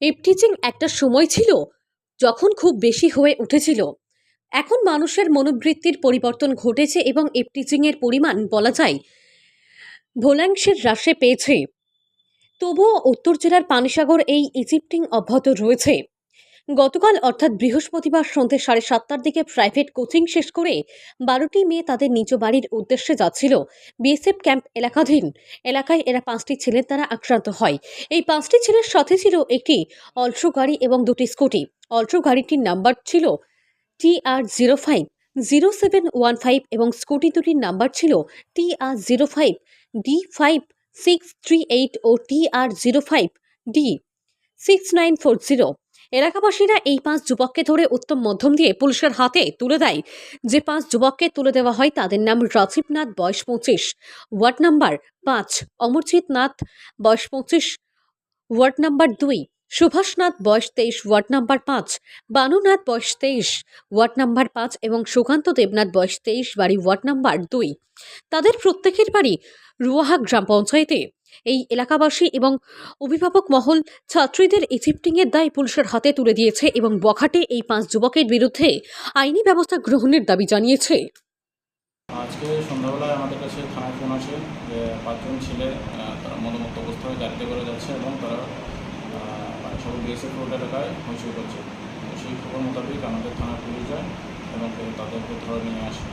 ইপটিচিং একটা সময় ছিল যখন খুব বেশি হয়ে উঠেছিল। এখন মানুষের মনোবৃত্তির পরিবর্তন ঘটেছে এবং ইপটিচিংয়ের পরিমাণ বলা যায় ভোলাংশের হ্রাসে পেয়েছে। তবুও উত্তর জেলার পানিসাগর এই ইজিপ্টিং অব্যাহত রয়েছে। গতকাল অর্থাৎ বৃহস্পতিবার সন্ধ্যে সাড়ে সাতটার দিকে প্রাইভেট কোচিং শেষ করে বারোটি মেয়ে তাদের নিজ বাড়ির উদ্দেশ্যে যাচ্ছিল। বিএসএফ ক্যাম্প এলাকাধীন এলাকায় এরা পাঁচটি ছেলের দ্বারা আক্রান্ত হয়। এই পাঁচটি ছেলের সাথে ছিল একটি অল্ট্রো গাড়ি এবং দুটি স্কুটি। অল্ট্রো গাড়িটির নাম্বার ছিল T R zero five zero seven one five এবং স্কুটি দুটির নাম্বার ছিল T R zero five D five six three eight ও T R zero five D six nine four zero. এলাকাবাসীরা এই পাঁচ যুবককে ধরে উত্তম মধ্যম দিয়ে পুলিশের হাতে তুলে দেয়। যে পাঁচ যুবককে তুলে দেওয়া হয় তাদের নাম রাজীব নাথ বয়স পঁচিশ। ওয়ার্ড নাম্বার পাঁচ অমরজিৎ নাথ বয়স পঁচিশ। ওয়ার্ড নাম্বার দুই, সুভাষনাথ, বয়স তেইশ। ওয়ার্ড নাম্বার পাঁচ, বানুনাথ, বয়স তেইশ। ওয়ার্ড নাম্বার পাঁচ এবং সুকান্ত দেবনাথ, বয়স তেইশ বাড়ি ওয়ার্ড নাম্বার দুই। তাদের প্রত্যেকের বাড়ি রুয়াহা গ্রাম পঞ্চায়েতে। এই এলাকাবাসী এবং অভিভাবক মহল ছাত্রীদের ইজিপ্টিংয়ের দায় পুলিশের হাতে তুলে দিয়েছে এবং বখাটে এই পাঁচ যুবকের বিরুদ্ধে আইনি ব্যবস্থা গ্রহণের দাবি জানিয়েছে। আজকে সন্ধ্যাবেলায় আমাদের কাছে থানায় ফোন আসে যে পাঁচজন ছেলে তারা মদমুক্ত অবস্থায় গাড়িতে করে যাচ্ছে এবং তারা মানে সব বিএসএফ রোড এলাকায় হইচই করছে। সেই খবর মোতাবেক আমাদের থানা পুলিশ যায় এবং তাদেরকে ধরে নিয়ে আসে।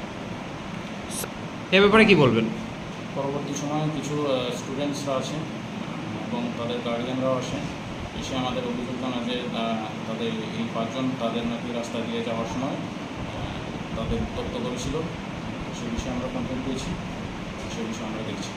এ ব্যাপারে কি বলবেন? পরবর্তী সময়ে কিছু স্টুডেন্টসরা আছে এবং তাদের গার্ডিয়ানরাও আসেন এসে আমাদের অভিযোগ জানায় যে তাদের এই পাঁচজন তাদের নাকি রাস্তা দিয়ে যাওয়ার সময় তাদের উত্তপ্ত করেছিল। সে বিষয়ে আমরা কমপ্লেন পেয়েছি। সে বিষয়ে আমরা দেখছি।